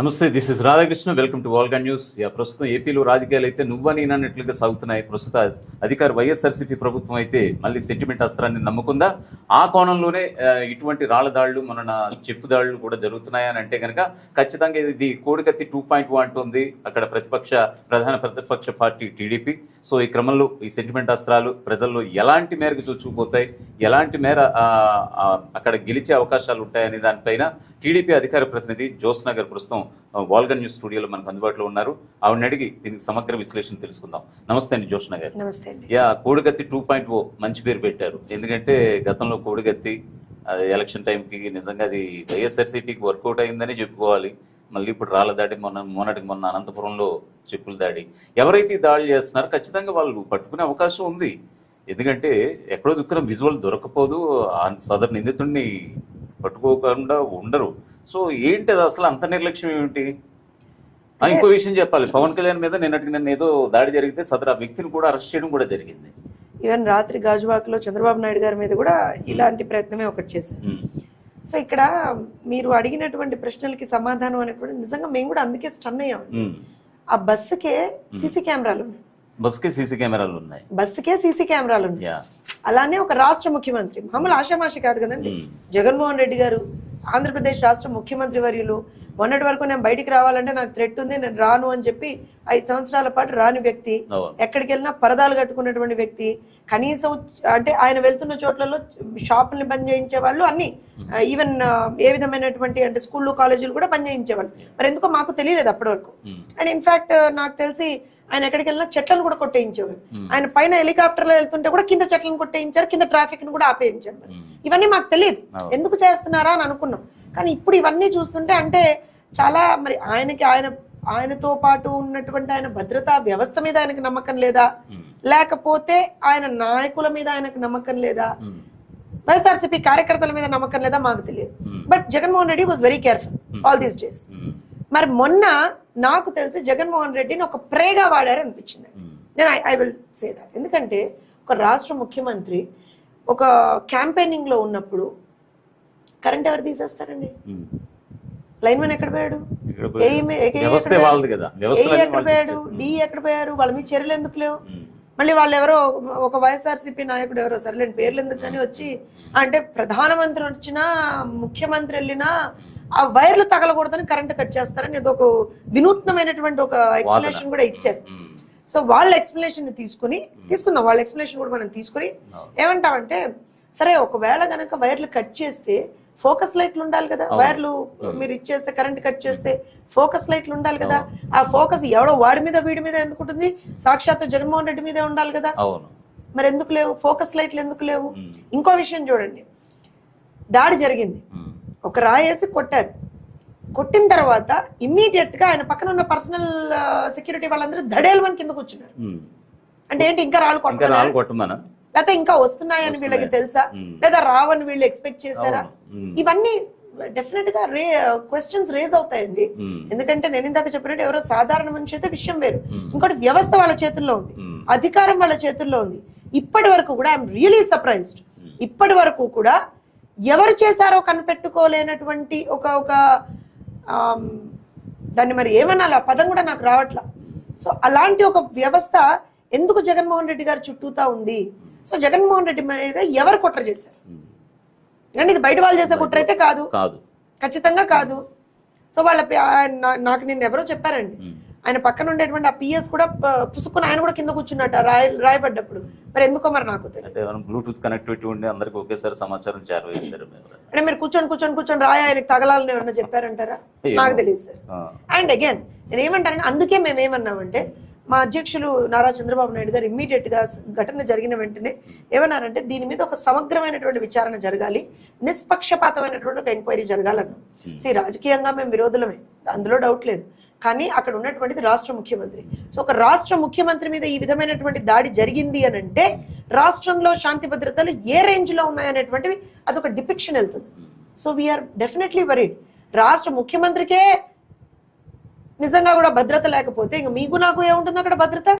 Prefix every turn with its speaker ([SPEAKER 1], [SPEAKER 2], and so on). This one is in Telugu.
[SPEAKER 1] నమస్తే this is Radhakrishna. Welcome to వాల్గా news yeah ప్రస్తుతం ఏపీలో రాజకీయాలు అయితే నువ్వా నేనన్నట్లుగా సాగుతున్నాయి. ప్రస్తుత అధికార వైఎస్ఆర్సీపీ ప్రభుత్వం అయితే మళ్ళీ సెంటిమెంట్ అస్త్రాన్ని నమ్ముకుందా? ఆ కోణంలోనే ఇటువంటి రాళ్ళ దాళ్ళు మన చెప్పు దాళ్ళు కూడా జరుగుతున్నాయని అంటే కనుక ఖచ్చితంగా ఇది కోడికత్తి టూ పాయింట్ అంటుంది అక్కడ ప్రతిపక్ష ప్రధాన ప్రతిపక్ష పార్టీ టీడీపీ. సో ఈ క్రమంలో ఈ సెంటిమెంట్ అస్త్రాలు ప్రజల్లో ఎలాంటి మేరకు చూచుకుపోతాయి ఎలాంటి మేర అక్కడ గెలిచే అవకాశాలు ఉంటాయనే దానిపైన టీడీపీ అధికార ప్రతినిధి జోస్నగర్ ప్రస్తుతం వాల్గన్ న్యూస్ స్టూడియోలో మనకు అందుబాటులో ఉన్నారు. ఆవిడని అడిగి దీనికి సమగ్ర విశ్లేషణ తెలుసుకుందాం. నమస్తే అండి జ్యోత్స్న గారు.
[SPEAKER 2] నమస్తే అండి.
[SPEAKER 1] యా కోడిగత్తి టూ పాయింట్ ఓ మంచి పేరు పెట్టారు. ఎందుకంటే గతంలో కోడిగత్తి ఎలక్షన్ టైంకి నిజంగా అది వైఎస్ఆర్సీపీకి వర్కౌట్ అయిందని చెప్పుకోవాలి. మళ్ళీ ఇప్పుడు రాళ్ళ దాడి మొన్న మొన్నటికి మొన్న అనంతపురంలో చెప్పుల దాడి. ఎవరైతే ఈ దాడి చేస్తున్నారో ఖచ్చితంగా వాళ్ళు పట్టుకునే అవకాశం ఉంది. ఎందుకంటే ఎక్కడో దుఃఖం విజువల్ దొరకపోదు. ఆ సదరు నిందితుడిని పట్టుకోకుండా ఉండరు. సో ఏంటి అది అసలు అంత నిర్లక్ష్యం ఏమిటి? ఇంకో విషయం చెప్పాలి. పవన్ కళ్యాణ్ మీద నిన్నటికి నిన్న ఏదో దాడి జరిగితే సదరు ఆ వ్యక్తిని కూడా అరెస్ట్ చేయడం కూడా జరిగింది.
[SPEAKER 2] ఈవెన్ రాత్రి గాజువాకలో చంద్రబాబు నాయుడు గారి మీద కూడా ఇలాంటి ప్రయత్నమే ఒకటి చేశారు. సో ఇక్కడ మీరు అడిగినటువంటి ప్రశ్నలకి సమాధానం అనేటువంటి నిజంగా మేము కూడా అందుకే స్టన్ అయ్యాం. ఆ బస్సుకే సీసీ కెమెరాలు ఉన్నాయి.
[SPEAKER 1] బస్కి సీసీ కెమెరాలు ఉన్నాయి.
[SPEAKER 2] బస్సుకే సీసీ కెమెరాలు ఉన్నాయి. అలానే ఒక రాష్ట్ర ముఖ్యమంత్రి. మామూలు ఆషామాషి కాదు కదండి. జగన్మోహన్ రెడ్డి గారు ఆంధ్రప్రదేశ్ రాష్ట్ర ముఖ్యమంత్రి వర్యులు. మొన్నటి వరకు నేను బయటికి రావాలంటే నాకు థ్రెట్ ఉంది నేను రాను అని చెప్పి ఐదు సంవత్సరాల పాటు రాని వ్యక్తి. ఎక్కడికి వెళ్ళినా పరదాలు కట్టుకున్నటువంటి వ్యక్తి. కనీసం అంటే ఆయన వెళ్తున్న చోట్లలో షాపుల్ని బంద్ చేయించే వాళ్ళు అన్ని. ఈవెన్ ఏ విధమైనటువంటి అంటే స్కూళ్ళు కాలేజీలు కూడా బంద్ చేయించేవాళ్ళు. మరి ఎందుకో మాకు తెలియలేదు అప్పటి వరకు. అండ్ ఇన్ఫాక్ట్ నాకు తెలిసి ఆయన ఎక్కడికి వెళ్ళినా చెట్లను కూడా కొట్టేయించేవారు. ఆయన పైన హెలికాప్టర్లో వెళ్తుంటే కూడా కింద చెట్లను కొట్టేయించారు కింద ట్రాఫిక్ను కూడా ఆపేయించారు. ఇవన్నీ మాకు తెలియదు. ఎందుకు చేస్తున్నారా అని అనుకున్నాం కానీ ఇప్పుడు ఇవన్నీ చూస్తుంటే అంటే చాలా మరి ఆయనకి ఆయన ఆయనతో పాటు ఉన్నటువంటి ఆయన భద్రతా వ్యవస్థ మీద ఆయనకి నమ్మకం లేదా. లేకపోతే ఆయన నాయకుల మీద ఆయనకు నమ్మకం లేదా. వైఎస్ఆర్సీపీ కార్యకర్తల మీద నమ్మకం లేదా మాకు తెలియదు. But Jaganmohan Reddy was very careful all these days. మరి మొన్న నాకు తెలిసి జగన్మోహన్ రెడ్డిని ఒక ప్రేగా వాడారు అనిపించింది.
[SPEAKER 1] ఉమ్. నేను
[SPEAKER 2] ఐ విల్ సే దాట్ ఎందుకంటే ఒక రాష్ట్ర ముఖ్యమంత్రి ఒక క్యాంపెయినింగ్లో ఉన్నప్పుడు కరెంట్ ఎవరు తీసేస్తారండి?
[SPEAKER 1] ఉమ్.
[SPEAKER 2] లైన్ మ్యాన్ ఎక్కడ పోయాడు? ఎక్కడ పోయాడు? డి ఎక్కడ పోయారు? వాళ్ళ మీద చర్యలు ఎందుకు లేవు? మళ్ళీ వాళ్ళు ఎవరో ఒక వైఎస్ఆర్సీపీ నాయకుడు ఎవరో సర్లేని పేర్లు ఎందుకు కానీ వచ్చి అంటే ప్రధానమంత్రి వచ్చినా ముఖ్యమంత్రి వెళ్ళినా ఆ వైర్లు తగలకూడదని కరెంట్ కట్ చేస్తారని ఏదో ఒక వినూత్నమైనటువంటి ఒక ఎక్స్ప్లెనేషన్ కూడా ఇచ్చారు. సో వాళ్ళ ఎక్స్ప్లెనేషన్ తీసుకుని తీసుకుందాం వాళ్ళ ఎక్స్ప్లెనేషన్ కూడా మనం తీసుకుని ఏమంటామంటే సరే ఒకవేళ గనక వైర్లు కట్ చేస్తే ఫోకస్ లైట్లు ఉండాలి కదా. వైర్లు మీరు ఇచ్చేస్తే కరెంట్ కట్ చేస్తే ఫోకస్ లైట్లు ఉండాలి కదా? ఆ ఫోకస్ ఎవడో వాడి మీద వీడి మీద ఎందుకు ఉంటుంది? సాక్షాత్తు జగన్మోహన్ రెడ్డి మీదే ఉండాలి కదా? మరి ఎందుకు లేవు? ఫోకస్ లైట్లు ఎందుకు లేవు. ఇంకో విషయం చూడండి. దాడి జరిగింది. ఒక రాయేసి కొట్టారు. కొట్టిన తర్వాత ఇమ్మీడియట్గా ఆయన పక్కన ఉన్న పర్సనల్ సెక్యూరిటీ వాళ్ళందరూ దడేలు మన కింద కూర్చున్నారు.
[SPEAKER 1] ఉమ్.
[SPEAKER 2] అంటే ఏంటి ఇంకా రాళ్ళు కొట్టారా లేకపోతే ఇంకా వస్తున్నాయని వీళ్ళకి తెలుసా. లేదా రావని వీళ్ళు ఎక్స్పెక్ట్ చేశారా. ఇవన్నీ డెఫినెట్గా రే క్వశ్చన్స్ రేజ్ అవుతాయండి. ఎందుకంటే నేను ఇందాక చెప్పినట్టు ఎవరో సాధారణ మనిషి అయితే విషయం వేరు. ఇంకోటి వ్యవస్థ వాళ్ళ చేతుల్లో ఉంది. అధికారం వాళ్ళ చేతుల్లో ఉంది. ఇప్పటి వరకు కూడా ఐఎమ్ రియలీ సర్ప్రైజ్డ్ ఇప్పటి వరకు కూడా ఎవరు చేశారో కనిపెట్టుకోలేనటువంటి ఒక ఒక దాన్ని మరి ఏమనాలి? ఆ పదం కూడా నాకు రావట్లా. సో అలాంటి ఒక వ్యవస్థ ఎందుకు జగన్మోహన్ రెడ్డి గారు చుట్టూతా ఉంది? సో జగన్మోహన్ రెడ్డి మీద ఎవరు కుట్ర చేశారు. అంటే ఇది బయట వాళ్ళు చేసే కుట్ర అయితే కాదు.
[SPEAKER 1] కాదు.
[SPEAKER 2] ఖచ్చితంగా కాదు. సో వాళ్ళ నాకు నిన్న ఎవరో చెప్పారండి. ఆయన పక్కన ఉండేటువంటి ఆ పిఎస్ కూడా ప- పుసుక్కుని ఆయన కూడా కింద కూర్చున్నట్ట రాయ రాయబడ్డప్పుడు. మరి ఎందుకో మరి నాకు తెలియదు.
[SPEAKER 1] బ్లూటూత్ కనెక్టివిటీ ఉండి అందరికి ఒకేసారి సమాచారం చేరవేశారు
[SPEAKER 2] అంటే మీరు కూర్చొని కూర్చొని కూర్చొని రాయ ఆయనకి తగలాలని ఎవరన్నా చెప్పారంటారా? నాకు తెలియదు సార్. అండ్ అగైన్ నేను ఏమంటానంటే అందుకే మేము ఏమన్నామంటే మా అధ్యక్షులు నారా చంద్రబాబు నాయుడు గారు ఇమ్మీడియట్గా ఘటన జరిగిన వెంటనే ఏమన్నారంటే దీని మీద ఒక సమగ్రమైనటువంటి విచారణ జరగాలి నిష్పక్షపాతమైనటువంటి ఒక ఎంక్వైరీ జరగాలన్నాం సి రాజకీయంగా మేము విరోధులమే అందులో డౌట్ లేదు. కానీ అక్కడ ఉన్నటువంటిది రాష్ట్ర ముఖ్యమంత్రి. సో ఒక రాష్ట్ర ముఖ్యమంత్రి మీద ఈ విధమైనటువంటి దాడి జరిగింది అని అంటే రాష్ట్రంలో శాంతి భద్రతలు ఏ రేంజ్లో ఉన్నాయనేటువంటివి అదొక డిపిక్షన్ వెళ్తుంది. సో వీఆర్ డెఫినెట్లీ వరీడ్ రాష్ట్ర ముఖ్యమంత్రికే నిజంగా కూడా భద్రత లేకపోతే ఇంక మీకు నాకు ఏముంటుంది అక్కడ భద్రత?